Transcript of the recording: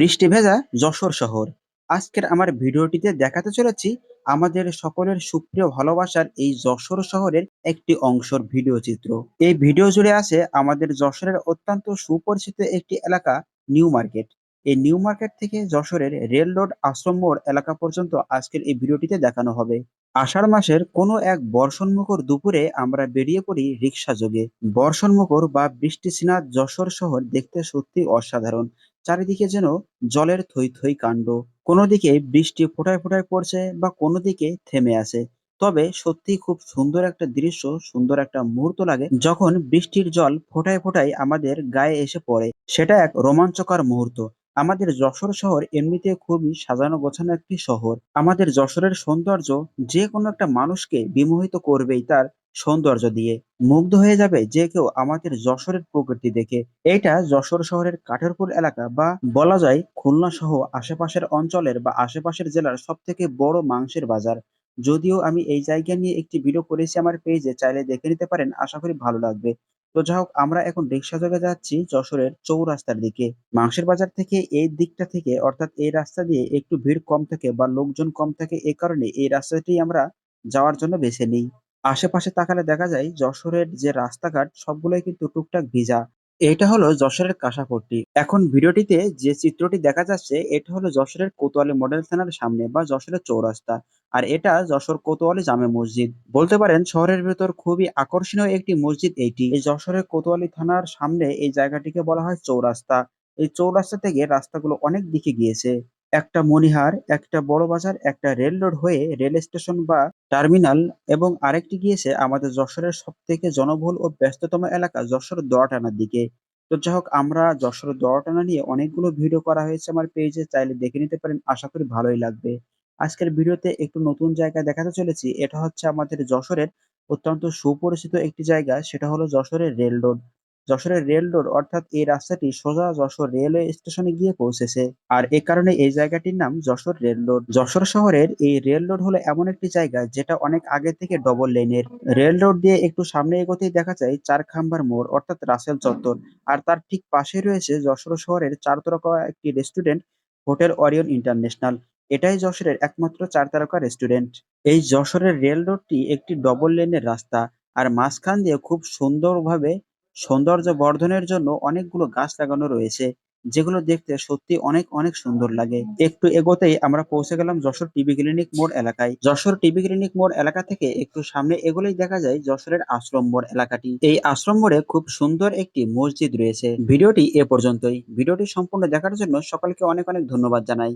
বৃষ্টি ভেজা যশোর শহর। আজকের আমার ভিডিওটিতে দেখাতে চলেছি আমাদের সকলের সুপ্রিয় ভালোবাসার এই যশোর শহরের একটি অংশর ভিডিও চিত্র। এই ভিডিও জুড়ে আছে আমাদের যশোরের অত্যন্ত সুপরিচিত একটি এলাকা, নিউ মার্কেট। এই নিউ মার্কেট থেকে যশোরের রেল রোড আশ্রম মোড় এলাকা পর্যন্ত আজকের এই ভিডিওটিতে দেখানো হবে। আষাঢ় মাসের কোনো এক বর্ষণমুখর দুপুরে আমরা বেরিয়ে পড়ি রিক্সা যোগে। বর্ষণমুখর বা বৃষ্টি বৃষ্টিস্নাত যশোর শহর দেখতে সত্যি অসাধারণ। চারিদিকে যেন জলের থই থই কাণ্ড। কোনো দিকে বৃষ্টি ফোটায় ফোটায় পড়ছে বা কোনো দিকে থেমে আছে। তবে সত্যি খুব সুন্দর একটা দৃশ্য, সুন্দর একটা মুহূর্ত লাগে যখন বৃষ্টির জল ফোটায় ফোটায় আমাদের গায়ে এসে পড়ে। সেটা এক রোমাঞ্চকর মুহূর্ত। আমাদের যশোর শহর এমনিতে খুবই সাজানো গোছানো একটি শহর। আমাদের যশোরের সৌন্দর্য যে কোনো একটা মানুষকে বিমোহিত করবেই তার সৌন্দর্য দিয়ে। মুগ্ধ হয়ে যাবে যে কেউ আমাদের যশোরের প্রকৃতি দেখে। এটা যশোর শহরের কাঠেরপুর এলাকা বা বলা যায় খুলনা সহ আশেপাশের অঞ্চলের বা আশেপাশের জেলার সব থেকে বড় মাংসের বাজার। যদিও আমি এই জায়গা নিয়ে একটি ভিডিও করেছি আমার পেজে চাইলে দেখে নিতে পারেন, আশা করি ভালো লাগবে। তো যাই হোক, আমরা এখন রিক্সা যোগে যাচ্ছি যশোরের চৌরাস্তার দিকে। মাংসের বাজার থেকে এই দিকটা থেকে, অর্থাৎ এই রাস্তা দিয়ে একটু ভিড় কম থাকে বা লোকজন কম থাকে, এ কারণে এই রাস্তাটি আমরা যাওয়ার জন্য বেছে নিই। আশেপাশে তাকালে দেখা যায়, যশোরের যে রাস্তাঘাট, সবগুলোই কিন্তু টুকটাক ভিজা। এটা হলো যশোরের কাঁসাপট্টি। এখন ভিডিওটিতে যে চিত্রটি দেখা যাচ্ছে, এটা হলো যশোরের কোতোয়ালি মডেল থানার সামনে বা যশোরের চৌরাস্তা। আর এটা যশোর কোতোয়ালি জামে মসজিদ। বলতে পারেন, শহরের ভেতর খুবই আকর্ষণীয় একটি মসজিদ এইটি এই যশোরের কোতোয়ালি থানার সামনে এই জায়গাটিকে বলা হয় চৌরাস্তা। এই চৌরাস্তা থেকে রাস্তাগুলো অনেক দিকে গিয়েছে। একটা মনিহার, একটা বড় বাজার, একটা রেল রোড হয়ে রেল স্টেশন বা টার্মিনাল এবং আরেকটি গিয়েছে আমাদের যশোরের সব থেকে জনবহুল ও ব্যস্ততম এলাকা যশোর দোয়াটানার দিকে। তো যাই হোক, আমরা যশোর দোয়াটানা নিয়ে অনেকগুলো ভিডিও করা হয়েছে আমার পেজে, চাইলে দেখে নিতে পারেন, আশা করি ভালোই লাগবে। আজকের ভিডিওতে একটু নতুন জায়গা দেখাতে চলেছি, এটা হচ্ছে আমাদের যশোরের অত্যন্ত সুপরিচিত একটি জায়গা, সেটা হলো যশোরের রেল রোড। যশোরের রেল রোড, অর্থাৎ এই রাস্তাটি সোজা যশোর রেলওয়ে স্টেশনে গিয়ে পৌঁছেছে। আর এ কারণে এই জায়গাটির নাম যশোর রেল রোড। যশোর শহরের এই রেল রোড হলো এমন একটি জায়গা যেটা অনেক আগে থেকে ডবল লেনের রেল রোড দিয়ে একটু সামনে এগোতেই দেখা যায় চার খাম্বার মোড়, অর্থাৎ রাসেল চত্বর। আর তার ঠিক পাশে রয়েছে যশোর শহরের চার তারকা একটি রেস্টুরেন্ট হোটেল অরিয়ন ইন্টারন্যাশনাল। এটাই যশোরের একমাত্র চার তারকা রেস্টুরেন্ট এই যশোরের রেল রোডটি একটি ডবল লেনের রাস্তা। আর মাঝখান দিয়ে খুব সুন্দরভাবে সৌন্দর্য বর্ধনের জন্য অনেকগুলো গাছ লাগানো রয়েছে, যেগুলো দেখতে সত্যি অনেক অনেক সুন্দর লাগে। একটু এগোতেই আমরা পৌঁছে গেলাম যশোর টিবি ক্লিনিক মোড় এলাকায়। যশোর টিবি ক্লিনিক মোড় এলাকা থেকে একটু সামনে এগোলেই দেখা যায় যশোরের আশ্রম মোড় এলাকাটি। এই আশ্রম মোড়ে খুব সুন্দর একটি মসজিদ রয়েছে। ভিডিওটি এ পর্যন্তই। ভিডিওটি সম্পূর্ণ দেখার জন্য সকলকে অনেক অনেক ধন্যবাদ জানাই।